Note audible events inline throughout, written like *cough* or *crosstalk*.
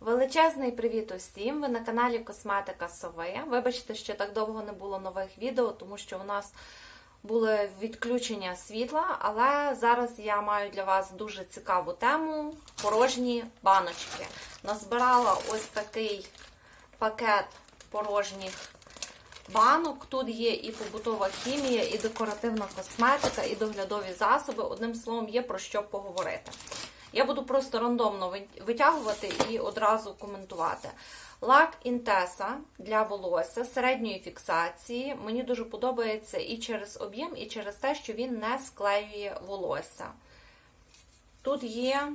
Величезний привіт усім! Ви на каналі Косметика Сови. Вибачте, що так довго не було нових відео, тому що у нас були відключення світла, але зараз я маю для вас дуже цікаву тему порожні баночки. Назбирала ось такий пакет порожніх банок. Тут є і побутова хімія, і декоративна косметика, і доглядові засоби. Одним словом, є про що поговорити. Я буду просто рандомно витягувати і одразу коментувати. Лак Інтеса для волосся середньої фіксації. Мені дуже подобається і через об'єм, і через те, що він не склеює волосся. Тут є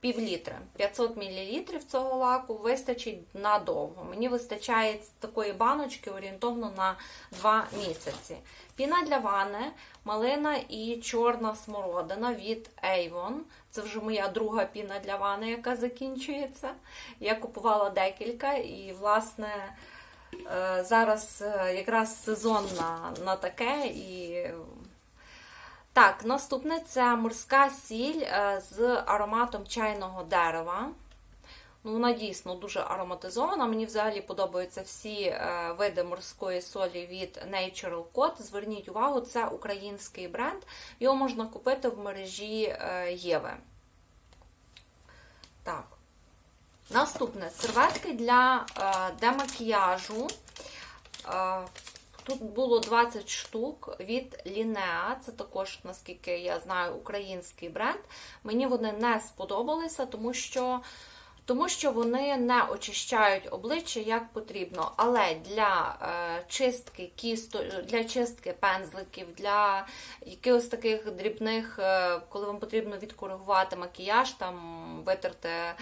пів літри. 500 мл цього лаку вистачить надовго. Мені вистачає такої баночки орієнтовно на 2 місяці. Піна для ванни, малина і чорна смородина від Avon. Це вже моя друга піна для ванни, яка закінчується. Я купувала декілька і, власне, е, зараз е, якраз сезон на, на таке. і так, наступне це морська сіль е, з ароматом чайного дерева. Ну, Вона дійсно дуже ароматизована. Мені взагалі подобаються всі е, види морської солі від Natural Code. Зверніть увагу, це український бренд. Його можна купити в мережі е, Єви. Так. Наступне серветки для демакіяжу. Тут було 20 штук від Лінеа, це також, наскільки я знаю, український бренд. Мені вони не сподобалися, тому що тому що вони не очищають обличчя як потрібно. Але для е, чистки кісто, для чистки пензликів, для якихось таких дрібних, е, коли вам потрібно відкоригувати макіяж, там витерти е,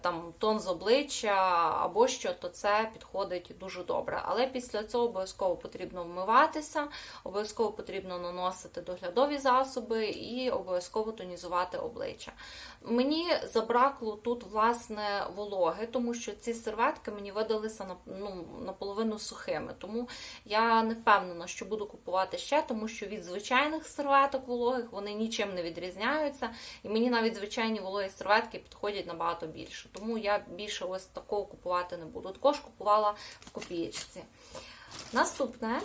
там, тон з обличчя або що, то це підходить дуже добре. Але після цього обов'язково потрібно вмиватися, обов'язково потрібно наносити доглядові засоби і обов'язково тонізувати обличчя. Мені забракло тут, власне, вологи, тому що ці серветки мені видалися на, ну, наполовину сухими. Тому я не впевнена, що буду купувати ще, тому що від звичайних серветок вологих вони нічим не відрізняються. І мені навіть звичайні вологі серветки підходять набагато більше. Тому я більше ось такого купувати не буду. Також купувала в копієчці. Наступне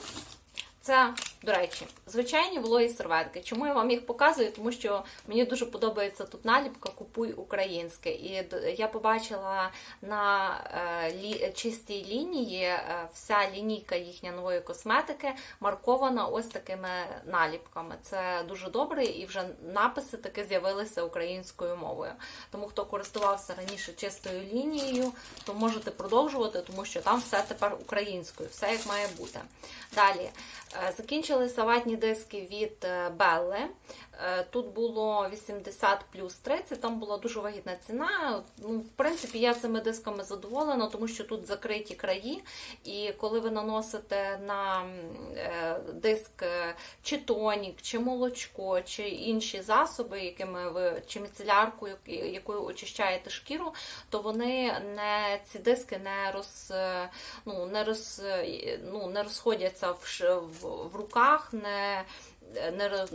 це, до речі, звичайні вологі серветки. Чому я вам їх показую? Тому що мені дуже подобається тут наліпка Купуй українське. І я побачила на е, лі, чистій лінії е, вся лінійка їхня нової косметики маркована ось такими наліпками. Це дуже добре, і вже написи таки з'явилися українською мовою. Тому хто користувався раніше чистою лінією, то можете продовжувати, тому що там все тепер українською, все як має бути. Далі. Е, саватні диски від е, Белли. Е, тут було 80 плюс 30, там була дуже вагітна ціна. Ну, В принципі, я цими дисками задоволена, тому що тут закриті краї, і коли ви наносите на диск чи тонік, чи молочко, чи інші засоби, якими ви, чи міцелярку, якою очищаєте шкіру, то вони не ці диски не роз, ну, не роз, ну, не розходяться в, в, в руках, не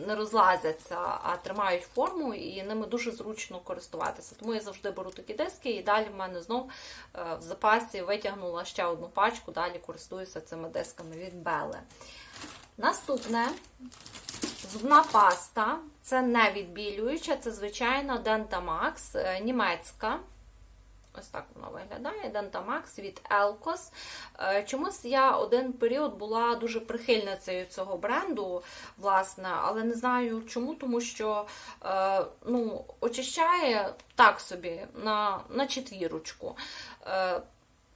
не розлазяться, а тримають форму і ними дуже зручно користуватися. Тому я завжди беру такі диски, і далі в мене знов в запасі витягнула ще одну пачку, далі користуюся цими дисками від Белли. Наступне зубна паста. Це не відбілююча, це звичайно Dentamax, німецька. Ось так воно виглядає. Дентамакс від Elkos. Е, чомусь я один період була дуже прихильницею цього бренду, власне, але не знаю чому, тому що е, ну, очищає так собі на, на четвірочку.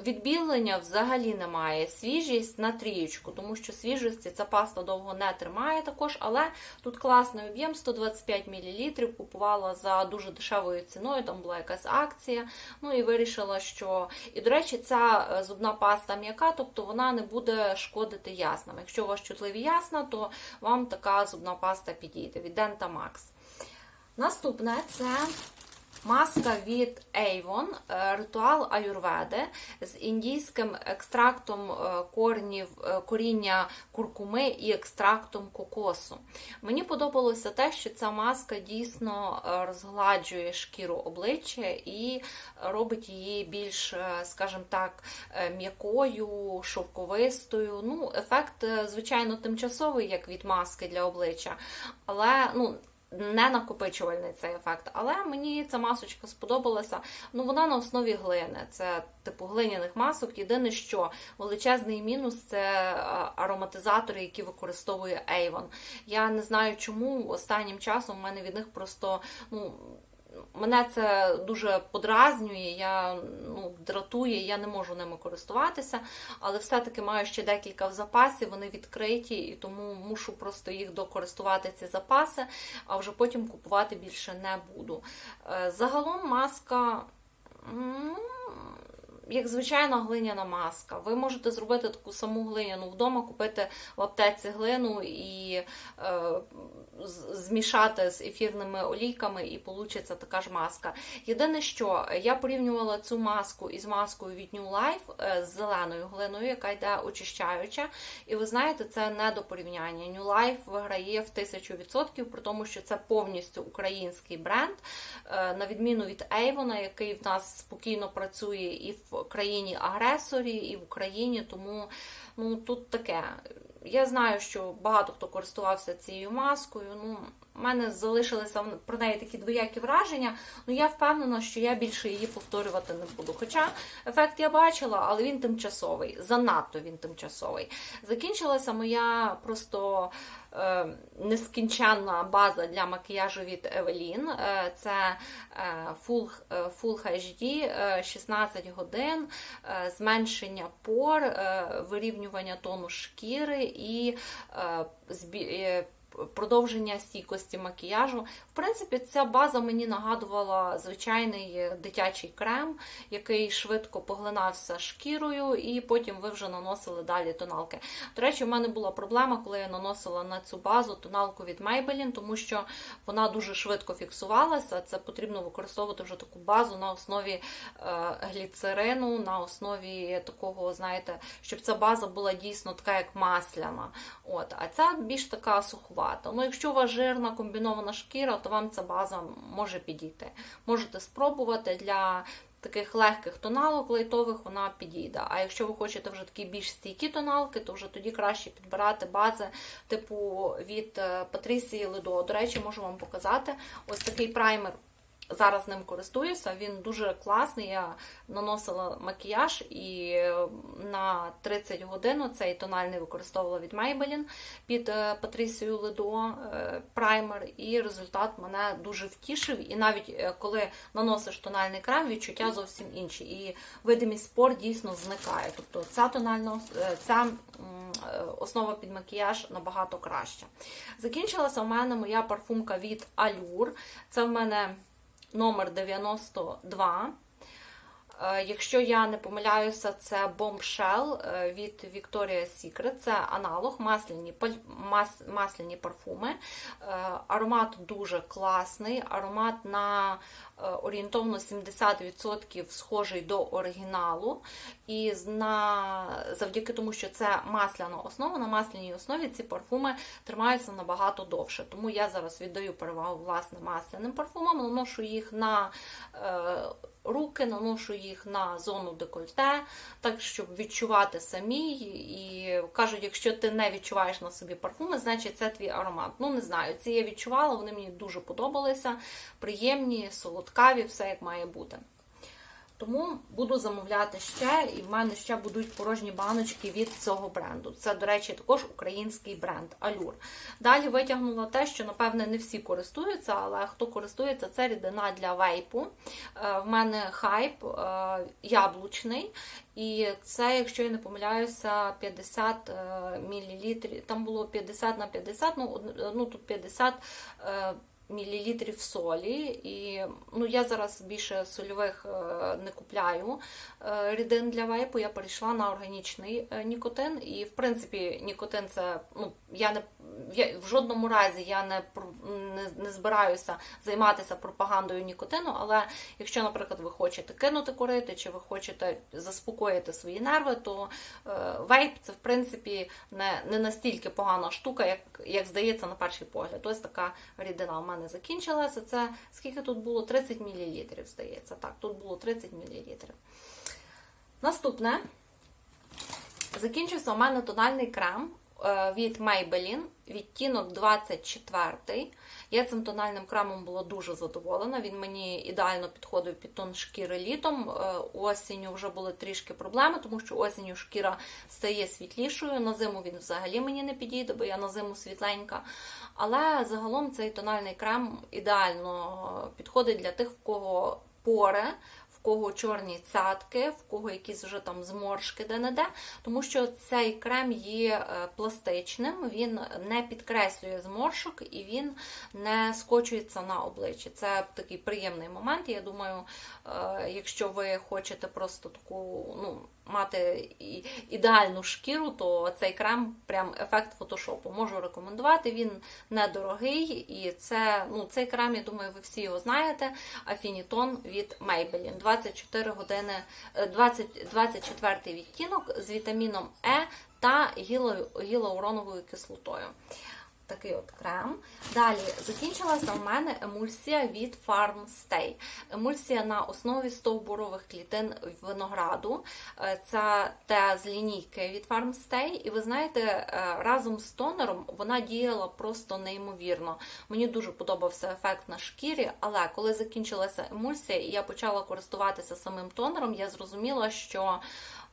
Відбілення взагалі немає. Свіжість на трієчку, тому що свіжості ця паста довго не тримає також, але тут класний об'єм 125 мл. Купувала за дуже дешевою ціною, там була якась акція. Ну і вирішила, що. І, до речі, ця е, зубна паста м'яка, тобто вона не буде шкодити яснам. Якщо у вас чутливі ясна, то вам така зубна паста підійде від Dentamax. Наступне це Маска від Avon, е, ритуал аюрведи з індійським екстрактом е, корнів, е, коріння куркуми і екстрактом кокосу. Мені подобалося те, що ця маска дійсно розгладжує шкіру обличчя і робить її більш, скажімо так, м'якою, шовковистою. Ну, ефект, звичайно, тимчасовий, як від маски для обличчя, але ну. Не накопичувальний цей ефект, але мені ця масочка сподобалася. Ну вона на основі глини. Це типу глиняних масок. Єдине, що величезний мінус це ароматизатори, які використовує Avon. Я не знаю, чому останнім часом в мене від них просто ну. Мене це дуже подразнює, я ну, дратує, я не можу ними користуватися, але все-таки маю ще декілька в запасі, вони відкриті, і тому мушу просто їх докористувати, ці запаси, а вже потім купувати більше не буду. Е, Загалом маска. Як звичайна глиняна маска. Ви можете зробити таку саму глиняну вдома, купити в аптеці глину і е, змішати з ефірними олійками, і получиться така ж маска. Єдине, що я порівнювала цю маску із маскою від New Life е, з зеленою глиною, яка йде очищаюча. І ви знаєте, це не до порівняння. New Life виграє в тисячу відсотків, при тому, що це повністю український бренд, е, на відміну від Avon, який в нас спокійно працює і в країні-агресорі, і в Україні. Тому ну, тут таке. Я знаю, що багато хто користувався цією маскою. Ну, у мене залишилися про неї такі двоякі враження. Ну я впевнена, що я більше її повторювати не буду. Хоча ефект я бачила, але він тимчасовий, занадто він тимчасовий. Закінчилася моя просто е, нескінченна база для макіяжу від Evelyn. Е, це е, Full, е, Full HD, е, 16 годин, е, зменшення пор, е, вирівнювання тону шкіри і е, збі- е, продовження стійкості макіяжу. В принципі, ця база мені нагадувала звичайний дитячий крем, який швидко поглинався шкірою, і потім ви вже наносили далі тоналки. До речі, в мене була проблема, коли я наносила на цю базу тоналку від Maybelline, тому що вона дуже швидко фіксувалася. Це потрібно використовувати вже таку базу на основі е, гліцерину, на основі такого, знаєте, щоб ця база була дійсно така, як масляна. От, а ця більш така суховата. Ну, якщо у вас жирна комбінована шкіра, то вам ця база може підійти. Можете спробувати для таких легких тоналок лайтових вона підійде. А якщо ви хочете вже такі більш стійкі тоналки, то вже тоді краще підбирати бази типу від е, Патрісії Ледо. До речі, можу вам показати ось такий праймер. Зараз ним користуюся, він дуже класний. Я наносила макіяж і на 30 годин цей тональний використовувала від Maybelline під е, Патрісію Ледо е, праймер, і результат мене дуже втішив. І навіть е, коли наносиш тональний крем, відчуття зовсім інші. І видимість спор дійсно зникає. Тобто ця тональна е, ця е, основа під макіяж набагато краща. Закінчилася у мене моя парфумка від Allure. Це в мене номер 92. Е, Якщо я не помиляюся, це Bombshell е, від Victoria's Secret. Це аналог, масляні, мас, масляні парфуми. Е, Аромат дуже класний. Аромат на орієнтовно 70% схожий до оригіналу. І на, завдяки тому, що це масляна основа, на масляній основі ці парфуми тримаються набагато довше. Тому я зараз віддаю перевагу власне масляним парфумам, наношу їх на руки, наношу їх на зону декольте, так щоб відчувати самі. І кажуть, якщо ти не відчуваєш на собі парфуми, значить це твій аромат. Ну не знаю, ці я відчувала, вони мені дуже подобалися, приємні, солодкаві, все як має бути. Тому буду замовляти ще, і в мене ще будуть порожні баночки від цього бренду. Це, до речі, також український бренд Allure. Далі витягнула те, що, напевне, не всі користуються, але хто користується, це рідина для вейпу. Е, В мене хайп е, яблучний. І це, якщо я не помиляюся, 50 мл. Там було 50 на 50, ну, ну тут 50 е, мл солі. І ну, я зараз більше сольових е, не купляю е, рідин для вейпу. Я перейшла на органічний е, нікотин. І, в принципі, нікотин це ну, я не я, в жодному разі я не, не, не збираюся займатися пропагандою нікотину. Але якщо, наприклад, ви хочете кинути курити, чи ви хочете заспокоїти свої нерви, то е, вейп це в принципі не, не настільки погана штука, як, як здається на перший погляд. Ось така рідина в мене закінчилася. Це скільки тут було? 30 мл, здається. Так, тут було 30 мл. Наступне. Закінчився у мене тональний крем е, від Maybelline, відтінок 24. Я цим тональним кремом була дуже задоволена. Він мені ідеально підходив під тон шкіри літом. Е, Осінню вже були трішки проблеми, тому що осінню шкіра стає світлішою. На зиму він взагалі мені не підійде, бо я на зиму світленька. Але загалом цей тональний крем ідеально підходить для тих, в кого пори в кого чорні цятки, в кого якісь вже там зморшки де-не-де, тому що цей крем є е, пластичним, він не підкреслює зморшок і він не скочується на обличчі. Це такий приємний момент. Я думаю, е, якщо ви хочете просто таку, ну, мати ідеальну шкіру, то цей крем прям ефект фотошопу. Можу рекомендувати. Він недорогий, і це ну, цей крем, я думаю, ви всі його знаєте. Афінітон від Maybelline. 24 години, е, 20, 24 відтінок з вітаміном Е та гіло- гілоуроновою кислотою. Такий от крем. Далі закінчилася в мене емульсія від Farm Stay. Емульсія на основі стовбурових клітин винограду. Це те з лінійки від Farm Stay. І ви знаєте, е, разом з тонером вона діяла просто неймовірно. Мені дуже подобався ефект на шкірі, але коли закінчилася емульсія і я почала користуватися самим тонером, я зрозуміла, що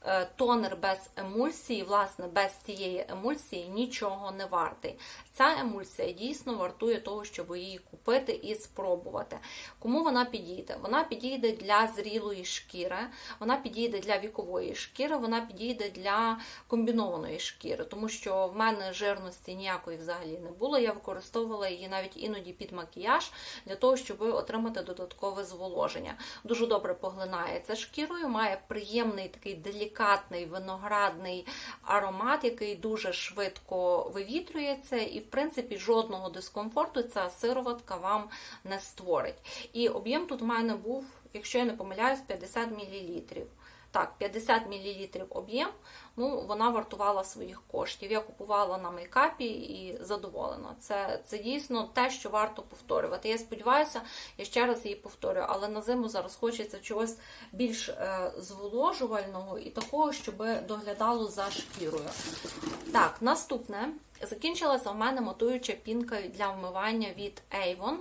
е, тонер без емульсії, власне, без цієї емульсії нічого не вартий. Ця емульсія дійсно вартує того, щоб її купити і спробувати. Кому вона підійде? Вона підійде для зрілої шкіри, вона підійде для вікової шкіри, вона підійде для комбінованої шкіри, тому що в мене жирності ніякої взагалі не було. Я використовувала її навіть іноді під макіяж для того, щоб отримати додаткове зволоження. Дуже добре поглинається шкірою, має приємний такий делікатний виноградний аромат, який дуже швидко вивітрюється, і, в принципі, жодного дискомфорту ця сироватка вам не створить. І об'єм тут в мене був, якщо я не помиляюсь, 50 мл. Так, 50 мл об'єм, ну вона вартувала своїх коштів. Я купувала на мейкапі і задоволена. Це, це дійсно те, що варто повторювати. Я сподіваюся, я ще раз її повторюю, але на зиму зараз хочеться чогось більш е, зволожувального і такого, щоб доглядало за шкірою. Так, наступне. Закінчилася в мене матуюча пінка для вмивання від Avon.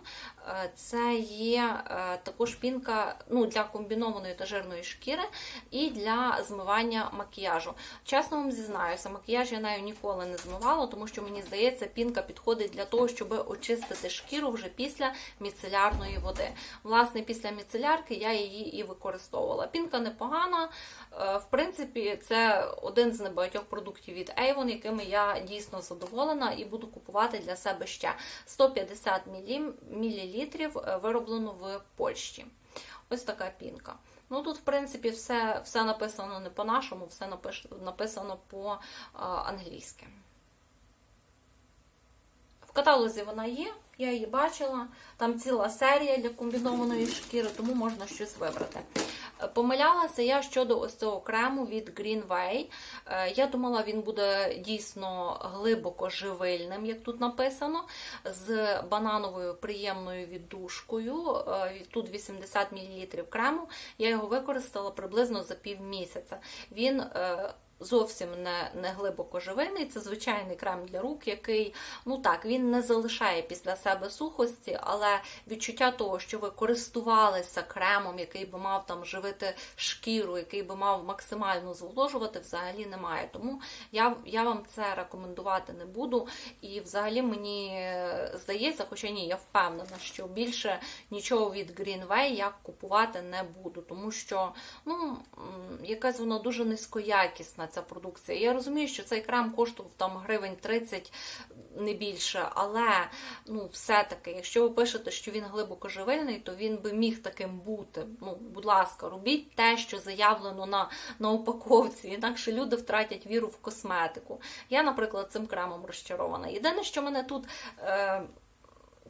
Е, Це є е, також пінка ну, для комбінованої та жирної шкіри і для змивання макіяжу. Чесно вам зізнаюся, макіяж я нею ніколи не змивала, тому що мені здається, пінка підходить для того, щоб очистити шкіру вже після міцелярної води. Власне, після міцелярки я її і використовувала. Пінка непогана. Е, В принципі, це один з небагатьох продуктів від Avon, якими я дійсно задоволена і буду купувати для себе ще 150 мл вироблено в Польщі. Ось така пінка. Ну тут, в принципі, все, все написано не по-нашому, все написано по-англійськи. В каталозі вона є, я її бачила. Там ціла серія для комбінованої шкіри, тому можна щось вибрати. Е, Помилялася я щодо ось цього крему від Greenway. Е, Я думала, він буде дійсно глибоко живильним, як тут написано, з банановою приємною віддушкою. Е, Тут 80 мл крему. Я його використала приблизно за пів місяця. Він зовсім не, не глибоко живильний. Це звичайний крем для рук, який, ну так, він не залишає після себе сухості, але відчуття того, що ви користувалися кремом, який би мав там живити шкіру, який би мав максимально зволожувати, взагалі немає. Тому я, я вам це рекомендувати не буду. І взагалі мені е, здається, хоча ні, я впевнена, що більше нічого від Greenway я купувати не буду, тому що ну, якась вона дуже низькоякісна ця продукція. Я розумію, що цей крем коштував там гривень 30, не більше, але ну, все-таки, якщо ви пишете, що він глибоко живильний, то він би міг таким бути. Ну, будь ласка, робіть те, що заявлено на, на упаковці, інакше люди втратять віру в косметику. Я, наприклад, цим кремом розчарована. Єдине, що мене тут. Е,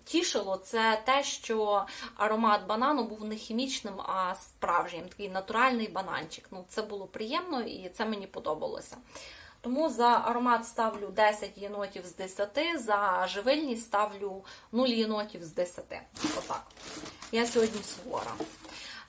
Тішило це те, що аромат банану був не хімічним, а справжнім, такий натуральний бананчик. Ну, Це було приємно і це мені подобалося. Тому за аромат ставлю 10 єнотів з 10, за живильність ставлю 0 єнотів з 10. Отак. Я сьогодні свора.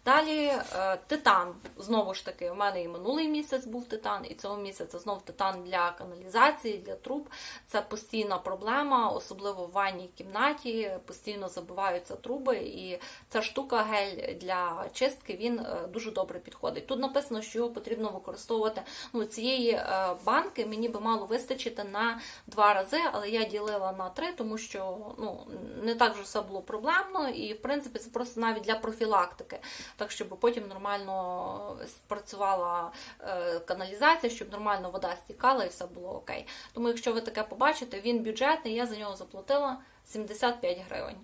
Далі е, титан. Знову ж таки, у мене і минулий місяць був титан, і цього місяця знов титан для каналізації, для труб. Це постійна проблема, особливо в ванній кімнаті. Постійно забиваються труби, і ця штука гель для чистки він е, дуже добре підходить. Тут написано, що його потрібно використовувати. Ну, цієї е, банки мені би мало вистачити на два рази, але я ділила на три, тому що ну, не так вже все було проблемно, і в принципі це просто навіть для профілактики так щоб потім нормально спрацювала е, каналізація, щоб нормально вода стікала і все було окей. Тому, якщо ви таке побачите, він бюджетний, я за нього заплатила 75 гривень.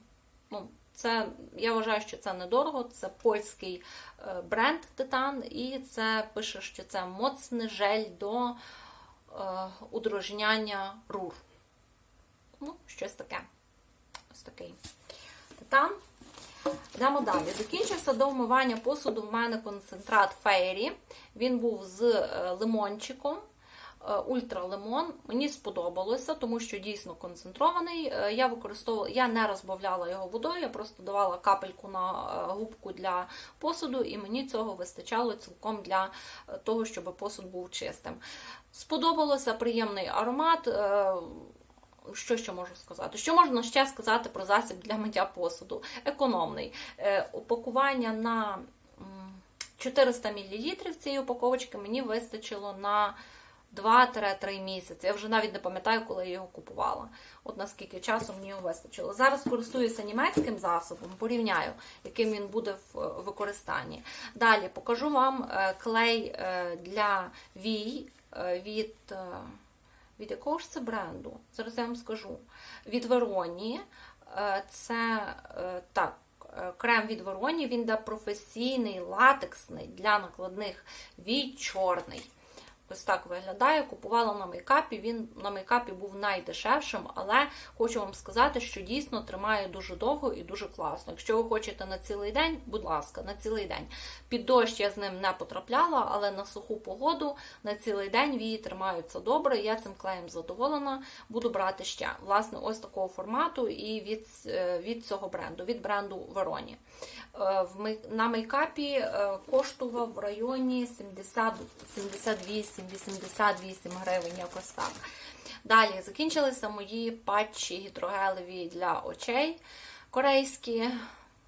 Ну, це, Я вважаю, що це недорого, це польський е, бренд Титан, і це пише, що це моцний жель до е, удрожняння рур. Ну, щось таке. Ось такий титан. Йдемо далі. Закінчився до вмивання посуду в мене концентрат Фейрі. Він був з е, лимончиком. е, Ультралимон. Мені сподобалося, тому що дійсно концентрований. Е, Я використовувала, я не розбавляла його водою, я просто давала капельку на губку для посуду, і мені цього вистачало цілком для того, щоб посуд був чистим. Сподобалося приємний аромат що ще можу сказати? Що можна ще сказати про засіб для миття посуду? Економний. Е, упакування на 400 мл цієї упаковочки мені вистачило на 2-3 місяці. Я вже навіть не пам'ятаю, коли я його купувала. От наскільки часу мені його вистачило. Зараз користуюся німецьким засобом, порівняю, яким він буде в використанні. Далі покажу вам е, клей е, для вій від від якого ж це бренду? Зараз я вам скажу. Від Вероні. Е, це е, так, е, крем від Вероні, він де професійний, латексний для накладних від чорний. Ось так виглядає. Купувала на мейкапі. Він на мейкапі був найдешевшим, але хочу вам сказати, що дійсно тримає дуже довго і дуже класно. Якщо ви хочете на цілий день, будь ласка, на цілий день. Під дощ я з ним не потрапляла, але на суху погоду на цілий день вії тримаються добре. Я цим клеєм задоволена, буду брати ще. Власне, ось такого формату і від е, від цього бренду, від бренду Вероні. Е, на мейкапі е, коштував в районі 70, 78 88 гривень, якось так. Далі закінчилися мої патчі гідрогелеві для очей корейські.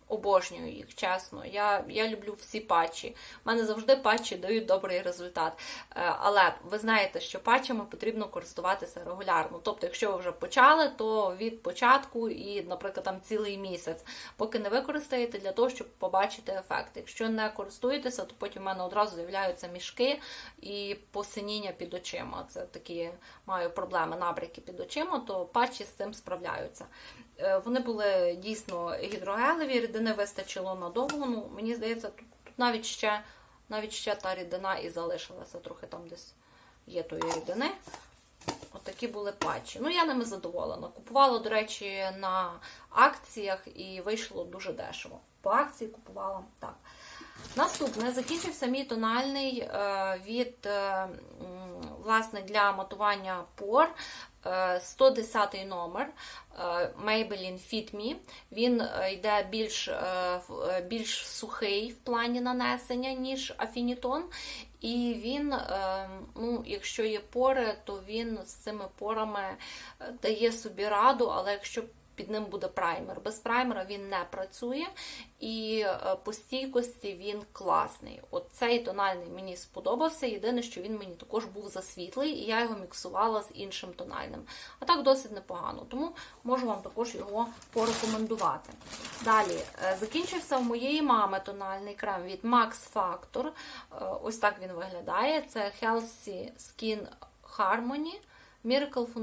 Обожнюю їх, чесно. Я я люблю всі патчі. У мене завжди патчі дають добрий результат. Е, але ви знаєте, що патчами потрібно користуватися регулярно. Тобто, якщо ви вже почали, то від початку і, наприклад, там цілий місяць, поки не використаєте для того, щоб побачити ефект. Якщо не користуєтеся, то потім в мене одразу з'являються мішки і посиніння під очима. Це такі маю проблеми, набряки під очима, то патчі з цим справляються. Е, вони були дійсно гідрогелеві, рідини вистачило надовго. Ну, Мені здається, тут, тут навіть ще навіть ще та рідина і залишилася, трохи там десь є тої рідини. Отакі були патчі. Ну, я ними задоволена. Купувала, до речі, на акціях і вийшло дуже дешево. По акції купувала так. Наступне закінчився мій тональний е, від е, власне, для матування пор 110 е, номер Maybelline Fit Me. Він йде більш більш сухий в плані нанесення, ніж Афінітон. І він, ну, якщо є пори, то він з цими порами дає собі раду, але якщо під ним буде праймер. Без праймера він не працює, і е, по стійкості він класний. От цей тональний мені сподобався. Єдине, що він мені також був засвітлий, і я його міксувала з іншим тональним. А так досить непогано, тому можу вам також його порекомендувати. Далі, е, закінчився у моєї мами тональний крем від Max Factor. Е, ось так він виглядає. Це Healthy Skin Harmony Miracle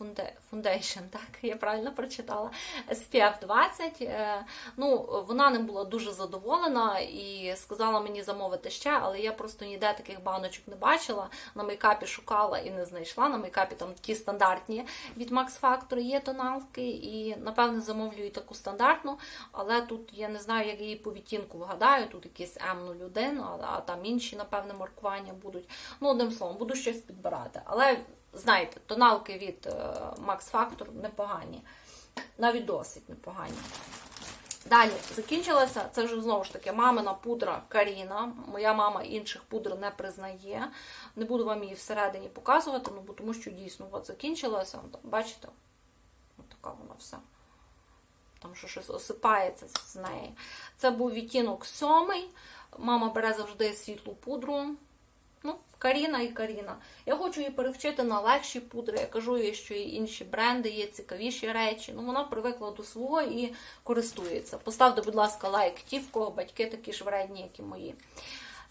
Foundation, *laughs* так, я правильно прочитала. SPF 20. Е, Ну, вона ним була дуже задоволена і сказала мені замовити ще, але я просто ніде таких баночок не бачила. На мейкапі шукала і не знайшла. На мейкапі там ті стандартні від Max Factor є тоналки, і напевне замовлю і таку стандартну, але тут я не знаю, як її по відтінку вгадаю. Тут якийсь М01, а, а там інші, напевне, маркування будуть. Ну, одним словом, буду щось підбирати. Але знаєте, тоналки від е, Max Factor непогані, навіть досить непогані. Далі закінчилася, це вже знову ж таки мамина пудра Каріна. Моя мама інших пудр не признає. Не буду вам її всередині показувати, ну, тому що дійсно от закінчилася. Бачите? От така вона вся. Там що щось осипається з неї. Це був відтінок сьомий. Мама бере завжди світлу пудру. Ну, Каріна і Каріна. Я хочу її перевчити на легші пудри. Я кажу їй, що є інші бренди, є цікавіші речі. Ну, вона привикла до свого і користується. Поставте, будь ласка, лайк ті, в кого батьки такі ж вредні, як і мої.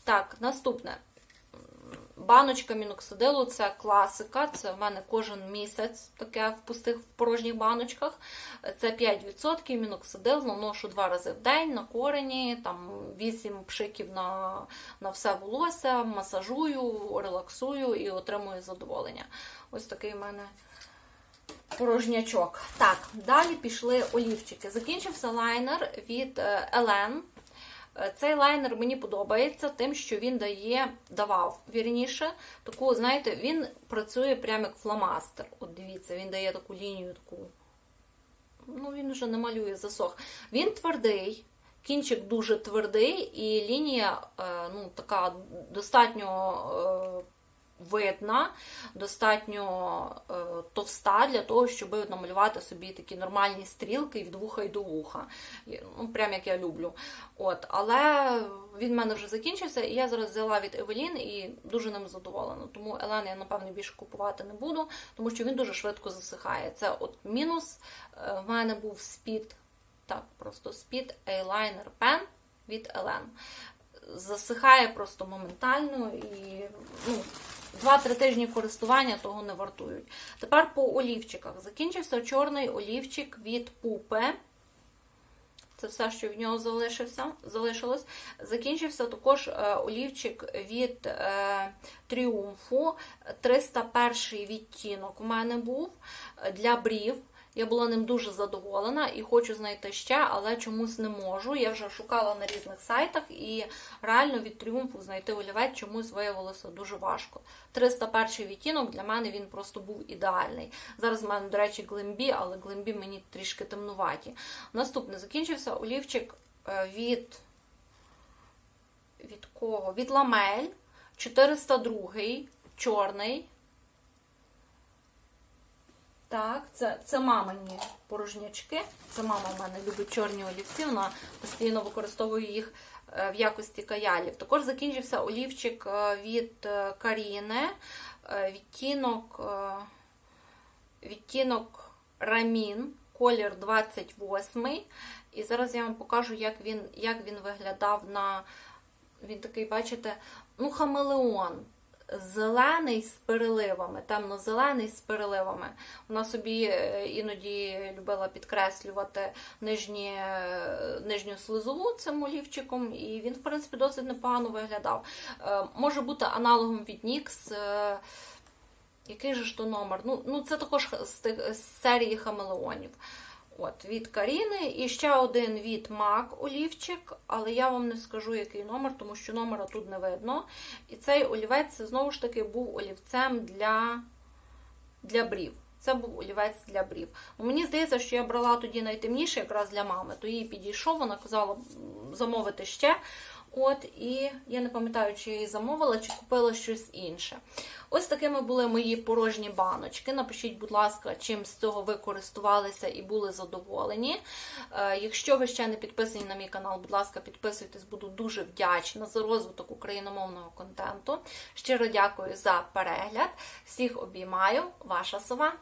Так, наступне. Баночка міноксидилу це класика. Це в мене кожен місяць таке в пустих в порожніх баночках. Це 5% міноксидил, наношу два рази в день на корені, там 8 пшиків на, на все волосся, масажую, релаксую і отримую задоволення. Ось такий в мене порожнячок. Так, далі пішли олівчики. Закінчився лайнер від е, Елен. Е, Цей лайнер мені подобається тим, що він дає, давав вірніше, таку, знаєте, він працює прямо як фломастер. От дивіться, він дає таку лінію, таку. Ну, він вже не малює засох. Він твердий, кінчик дуже твердий, і лінія е, ну, така достатньо. Видна, достатньо е, товста для того, щоб намалювати собі такі нормальні стрілки від вуха й до вуха. Ну, прям як я люблю. От, Але він в мене вже закінчився, і я зараз взяла від Евелін і дуже ним задоволена. Тому Елен я, напевно, більше купувати не буду, тому що він дуже швидко засихає. Це от мінус. Е, В мене був спід, так, просто спід Eyeliner Pen від Елен. Засихає просто моментально і ну, 2-3 тижні користування того не вартують. Тепер по олівчиках. Закінчився чорний олівчик від Пупе. Це все, що в нього залишився, залишилось. Закінчився також е, олівчик від е, Тріумфу. 301 відтінок у мене був для брів. Я була ним дуже задоволена і хочу знайти ще, але чомусь не можу. Я вже шукала на різних сайтах і реально від тріумфу знайти олівець чомусь виявилося дуже важко. 301 відтінок для мене він просто був ідеальний. Зараз в мене, до речі, глимбі, але глимбі мені трішки темнуваті. Наступне закінчився олівчик е, від від кого? Від ламель 402 чорний. Так, це це мамині порожнячки. Це мама в мене любить чорні олівці, вона постійно використовує їх е, в якості каялів. Також закінчився олівчик е, від е, Каріни, відтінок, відтінок Рамін, колір 28. І зараз я вам покажу, як він як він виглядав на. Він такий, бачите, ну, хамелеон зелений з переливами, темно-зелений з переливами. Вона собі е, іноді любила підкреслювати нижні, е, нижню слизову цим олівчиком, і він, в принципі, досить непогано виглядав. Е, може бути аналогом від NYX. Який же ж то номер? Ну, ну Це також з, з серії хамелеонів. От, Від Каріни і ще один від Мак олівчик, але я вам не скажу, який номер, тому що номера тут не видно. І цей олівець знову ж таки був олівцем для, для брів. Це був олівець для брів. Ну, Мені здається, що я брала тоді найтемніше, якраз для мами, то їй підійшов, вона казала замовити ще. От, І я не пам'ятаю, чи я її замовила, чи купила щось інше. Ось такими були мої порожні баночки. Напишіть, будь ласка, чим з цього ви користувалися і були задоволені. Е, якщо ви ще не підписані на мій канал, будь ласка, підписуйтесь, буду дуже вдячна за розвиток україномовного контенту. Щиро дякую за перегляд. Всіх обіймаю, ваша сова.